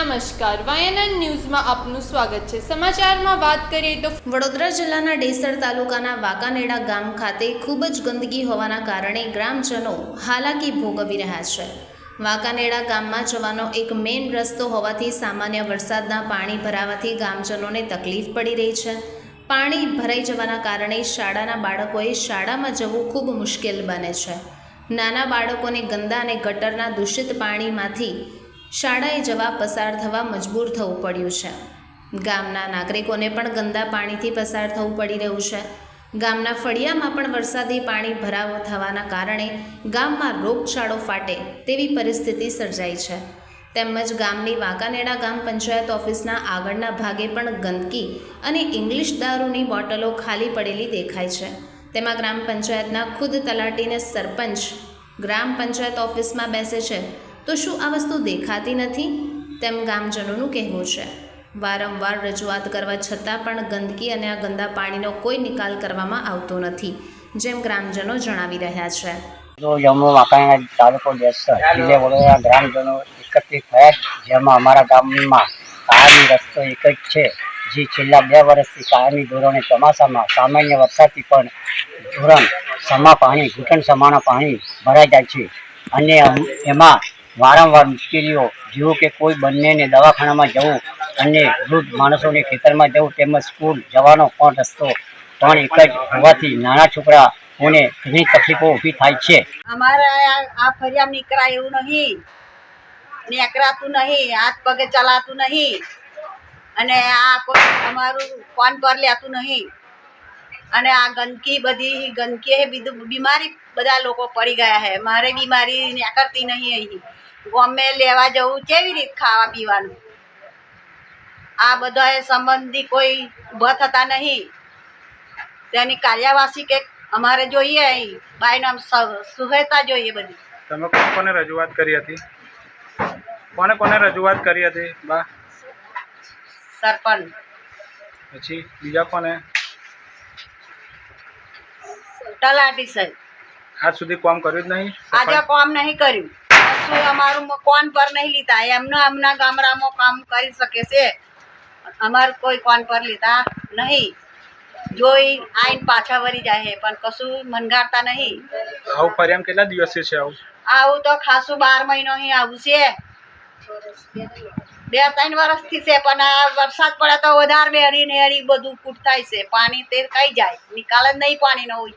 નમસ્કાર, વાયનન ન્યૂઝમાં આપનું સ્વાગત છે. સમાચારમાં વાત કરીએ તો વડોદરા જિલ્લાના ડેસર તાલુકાના વાંકાનેડા ગામ ખાતે ખૂબ જ ગંદકી હોવાના કારણે ગ્રામજનો હાલાકી ભોગવી રહ્યા છે. વાંકાનેડા ગામમાં જવાનો એક મેઇન રસ્તો હોવાથી સામાન્ય વરસાદના પાણી ભરાવાથી ગામજનોને તકલીફ પડી રહી છે. પાણી ભરાઈ જવાના કારણે શાળાના બાળકોએ શાળામાં જવું ખૂબ મુશ્કેલ બને છે. નાના બાળકોને ગંદા અને ગટરના દૂષિત પાણીમાંથી શાળાએ જવા પસાર થવા મજબૂર થવું પડ્યું છે. ગામના નાગરિકોને પણ ગંદા પાણીથી પસાર થવું પડી રહ્યું છે. ગામના ફળિયામાં પણ વરસાદી પાણી ભરાવ થવાના કારણે ગામમાં રોગચાળો ફાટે તેવી પરિસ્થિતિ સર્જાઈ છે. તેમજ ગામની વાંકાનેડા ગામ પંચાયત ઓફિસના આગળના ભાગે પણ ગંદકી અને ઇંગ્લિશ દારૂની બોટલો ખાલી પડેલી દેખાય છે. તેમાં ગ્રામ પંચાયતના ખુદ તલાટીને સરપંચ ગ્રામ પંચાયત ઓફિસમાં બેસે છે. તો શું આ વસ્તુ દેખાતી નથી? તેમ ગામજનોનું કહેવું છે. વારંવાર રજૂઆત કરવા છતાં પણ ગંદકી અને આ ગંદા પાણીનો કોઈ નિકાલ કરવામાં આવતો નથી, જેમ ગ્રામજનો જણાવી રહ્યા છે. જો યમો વાંકાનેર તાલુકો દેસર ગ્રામજનો એકત્રિત થયા જેમાં અમારા ગામમાં કાયમી રસ્તો એક જ છે, જે છેલ્લા બે વર્ષથી કાયમી ધોરણે ચોમાસામાં સામાન્ય વરસાદથી પણ ધોરણ, સમા પાણી, ઘૂંટણ, સમાના પાણી ભરાઈ જાય છે. અને એમાં વારંવાર મુશ્કેલીઓ, જેવું કે કોઈ બંનેને દવાખાનામાં જવું અને વૃદ્ધ માણસોને ખેતરમાં જવું તેમજ સ્કૂલ જવાનો પણ રસ્તો પણ એક જ હોવાથી નાના છોકરાઓને ઘણી તકલીફો ઊભી થાય છે. અમારે આ ફરિયામાં નીકળાય એવું નહીં. નીકળાતું નહીં, હાથ પગે ચલાતું નહીં. અને આ કોઈ અમારું ફોન પર લેતું નહીં. અને આ ગંદકી બધી ગંદકી બીજું બીમારી બધા લોકો પડી ગયા છે મારે બીમારી નીકળતી નહીં અહીં. ગમે લેવા જવું કેવી રીત ખાવા પીવાનું? આ બધાએ સંબંધી કોઈ ઊભા થતા નહીં. તેની કાર્યવાસી કે અમારે જોઈએ અહીં. બાયનામ સુહેતા જોઈએ બધી. તમે કોને કોને રજૂઆત કરી હતી? કોને કોને રજૂઆત કરી હતી? બા. સરપંચ. પછી બીજા કોને? તલાટી સાહેબ. આજ સુધી કોમ કર્યું જ નહીં? આજે કોમ નહીં કર્યું. શું અમારું કોન પર નહીં લીધા. એમના એમના ગામડામાં કામ કરી શકે છે. અમારું કોઈ કોન પર લીધા નહીં. જોઈ આઈન પાછા વળી જાય હે પણ કશું મનગારતા નહીં. આવું ફરિયામ કેટલા દિવસથી છે આવું? આવું તો ખાસું બાર મહિનો અહીં આવું છે. બે ત્રણ વર્ષથી છે પણ આ વરસાદ પડે તો વધારે બેડી નેડી બધું કૂટ થાય છે. પાણી તે કઈ જાય. નિકાલ જ નહીં પાણીનો હોય.